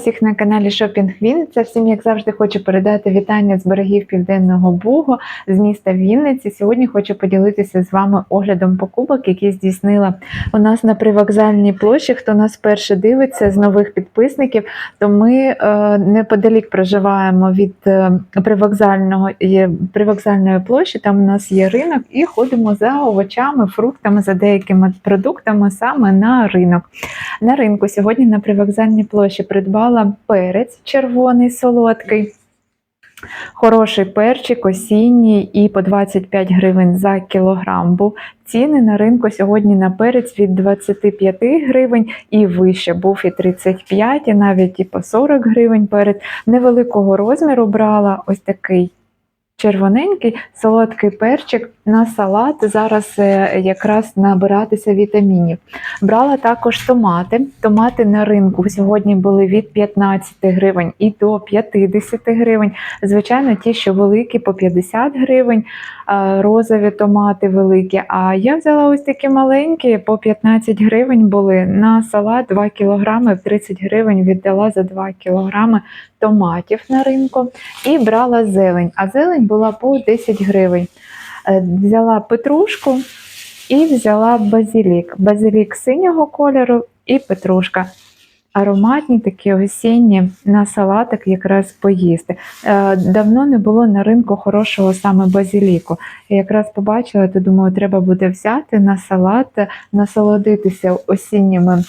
усіх на каналі Шопінг Вінниця. Всім, як завжди, хочу передати вітання з берегів Південного Бугу з міста Вінниці. Сьогодні хочу поділитися з вами оглядом покупок, які здійснила у нас на привокзальній площі. Хто нас вперше дивиться з нових підписників, то ми е, неподалік проживаємо від е, привокзального є привокзальної площі. Там у нас є ринок, і ходимо за овочами, фруктами, за деякими продуктами саме на ринок. На ринку сьогодні на привокзальній площі придбала перець червоний солодкий. Хороший перчик осінній і по 25 гривень за кілограм був. Ціни на ринку сьогодні на перець від 25 гривень і вище був і 35, і навіть і по 40 гривень перець. Невеликого розміру брала ось такий червоненький солодкий перчик на салат. Зараз е, якраз набиратися вітамінів. Брала також томати. Томати на ринку сьогодні були від 15 гривень і до 50 гривень. Звичайно, ті, що великі, по 50 гривень, розові томати великі. А я взяла ось такі маленькі, по 15 гривень були на салат 2 кілограми, 30 гривень віддала за 2 кілограми томатів на ринку. І брала зелень. А зелень була по 10 гривень. Е, Взяла петрушку і взяла базилік. Базилік синього кольору і петрушка. Ароматні, такі осінні на салатик якраз поїсти. Е, Давно не було на ринку хорошого саме базиліку. Я якраз побачила, то думаю, треба буде взяти на салат, насолодитися осінніми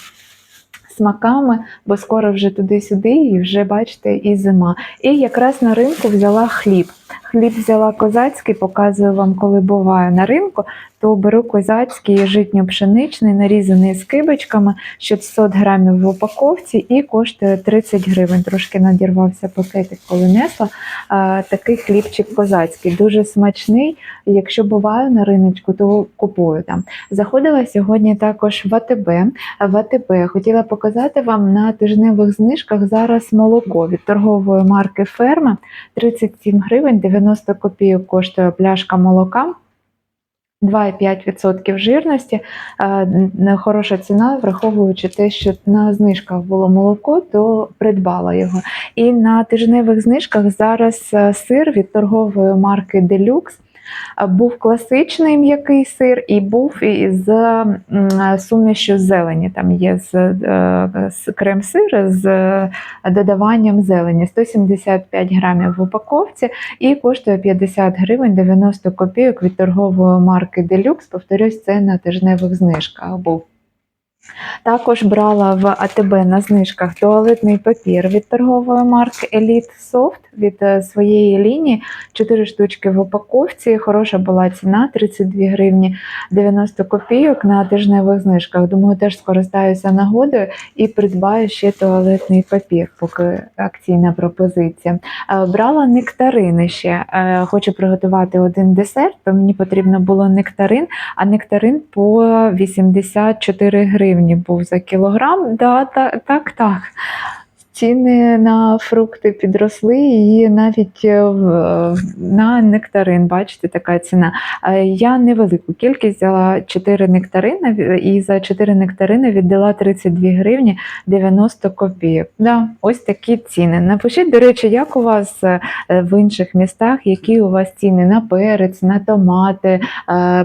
смаками, бо скоро вже туди-сюди, і вже бачите, і зима. І якраз на ринку взяла хліб. Хліб взяла козацький, показую вам, коли буваю на ринку, то беру козацький житньо-пшеничний, нарізаний скибочками, 600 грамів в упаковці і коштує 30 гривень. Трошки надірвався пакетик, коли несла. А, такий хлібчик козацький, дуже смачний. Якщо буваю на риночку, то купую там. Заходила сьогодні також в АТБ. В АТБ хотіла показати вам на тижневих знижках зараз молоко від торгової марки Ферма 37 гривень 90 копійок коштує пляшка молока. 2,5% жирності. Е, Хороша ціна, враховуючи те, що на знижках було молоко, то придбала його. І на тижневих знижках зараз е, сир від торгової марки Deluxe. Був класичний м'який сир і був із сумішю зелені. Там є з, е, з крем-сир з додаванням зелені. 175 грамів в упаковці і коштує 50 гривень 90 копійок від торгової марки Deluxe. Повторюсь, це на тижневих знижках був. Також брала в АТБ на знижках туалетний папір від торгової марки Elite Soft від е, своєї лінії. 4 штучки в упаковці. Хороша була ціна 32 гривні 90 копійок на тижневих знижках. Думаю, теж скористаюся нагодою і придбаю ще туалетний папір, поки акційна пропозиція. Е, Брала нектарини ще. Е, Хочу приготувати один десерт, то мені потрібно було нектарин, а нектарин по 84 гривні був за кілограм. Да, так, так, так. Ціни на фрукти підросли, і навіть е, на нектарин, бачите, така ціна. Е, Я невелику кількість взяла 4 нектарини і за 4 нектарини віддала 32 гривні 90 копійок. Да, ось такі ціни. Напишіть, до речі, як у вас е, в інших містах, які у вас ціни на перець, на томати.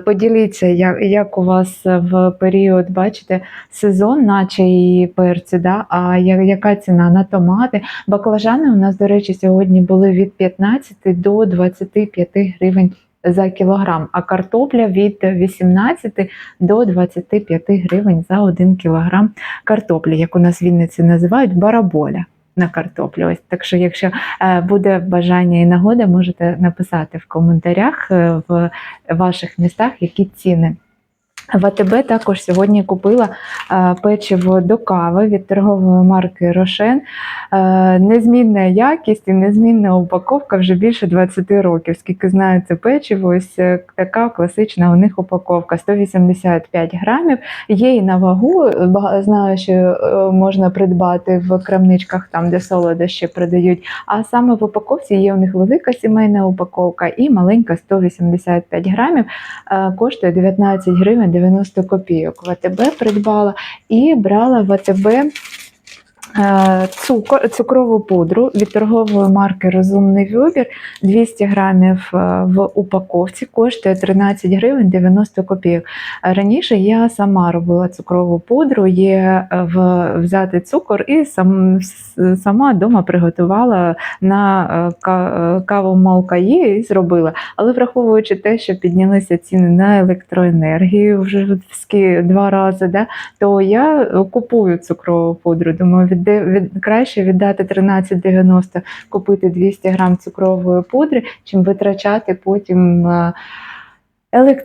Поділіться, як у вас в період, бачите, сезон, наче і перці, да? а яка ціна на томати. Баклажани у нас, до речі, сьогодні були від 15 до 25 гривень за кілограм, а картопля від 18 до 25 гривень за 1 кілограм картоплі, як у нас в Вінниці називають бараболя. На картоплю. Ось так що, якщо е, буде бажання і нагода, можете написати в коментарях е, в ваших містах, які ціни. В АТБ також сьогодні купила е, печиво до кави від торгової марки Рошен. Е, Незмінна якість і незмінна упаковка вже більше 20 років. Скільки знаю це печиво, ось е, така класична у них упаковка 185 грамів. Є і на вагу. Знаю, що можна придбати в крамничках, там де солодощі продають. А саме в упаковці є у них велика сімейна упаковка і маленька 185 грамів. Коштує 19 гривень 90 копійок. В АТБ придбала і брала в АТБ цукор, цукрову пудру від торгової марки Розумний вибір 200 грамів е, в упаковці коштує 13 гривень 90 копійок. Раніше я сама робила цукрову пудру, є е, взяти цукор і сам, сама вдома приготувала на е, ка- е, каву Малкаї і зробила. Але враховуючи те, що піднялися ціни на електроенергію вже в два рази, да, то я е, купую цукрову пудру. Думаю, відде, від, краще віддати 13,90, купити 200 грам цукрової пудри, чим витрачати потім. е.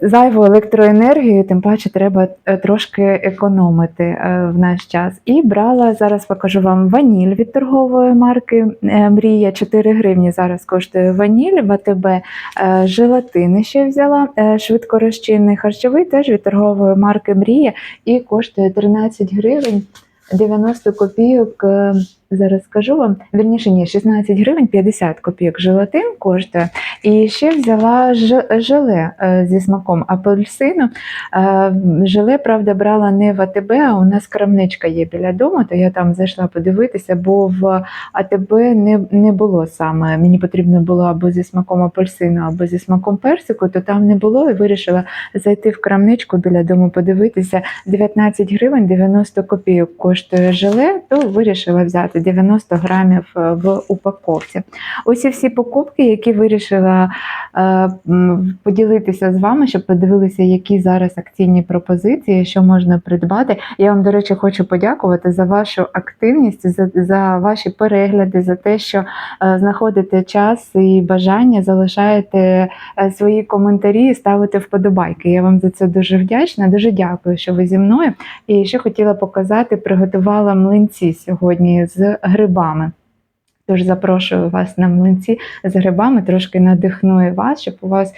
Зайву електроенергію, тим паче треба е, трошки економити е, в наш час. І брала зараз покажу вам ваніль від торгової марки Мрія 4 гривні. Зараз коштує ваніль в АТБ. Е, Желатини ще взяла швидкорозчинний харчовий, теж від торгової марки Мрія і коштує 13 гривень 90 копійок. Зараз скажу вам, вірніше ні, 16 гривень 50 копійок желатин коштує. І ще взяла желе е, зі смаком апельсину. Е, Желе, правда, брала не в АТБ, а у нас крамничка є біля дому, то я там зайшла подивитися, бо в АТБ не, не було саме. Мені потрібно було або зі смаком апельсину, або зі смаком персику, то там не було і вирішила зайти в крамничку біля дому, подивитися. 19 гривень 90 копійок коштує желе, то вирішила взяти 90 грамів е, в упаковці. Ось і всі покупки, які вирішила е, поділитися з вами, щоб подивилися, які зараз акційні пропозиції, що можна придбати. Я вам, до речі, хочу подякувати за вашу активність, за, за ваші перегляди, за те, що е, знаходите час і бажання, залишаєте свої коментарі, і ставите вподобайки. Я вам за це дуже вдячна. Дуже дякую, що ви зі мною. І ще хотіла показати, приготувала млинці сьогодні з грибами. Тож запрошую вас на млинці з грибами, трошки надихну вас, щоб у вас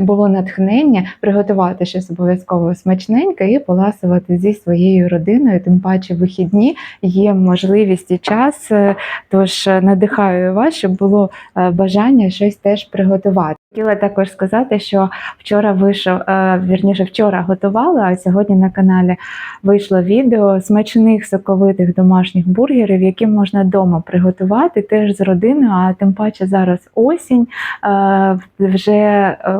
було натхнення приготувати щось обов'язково смачненьке і поласувати зі своєю родиною. Тим паче вихідні є можливість і час. е, Тож надихаю вас, щоб було е, бажання щось теж приготувати. Хотіла також сказати, що вчора вийшов, е, вірніше, вчора готувала, а сьогодні на каналі вийшло відео смачних соковитих домашніх бургерів, які можна вдома приготувати теж з родиною. А тим паче зараз осінь, е, вже е,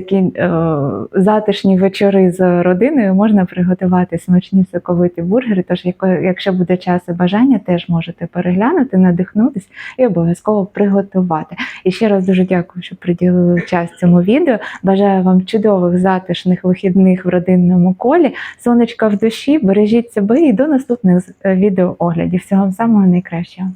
такі е, затишні вечори з родиною можна приготувати смачні соковиті бургери. Тож, якщо буде час і бажання, теж можете переглянути, надихнутись і обов'язково приготувати. І ще раз дуже дякую, що приділили час цьому відео. Бажаю вам чудових затишних вихідних в родинному колі, сонечка в душі, бережіть себе і до наступних е, відеооглядів. Всього вам самого найкращого.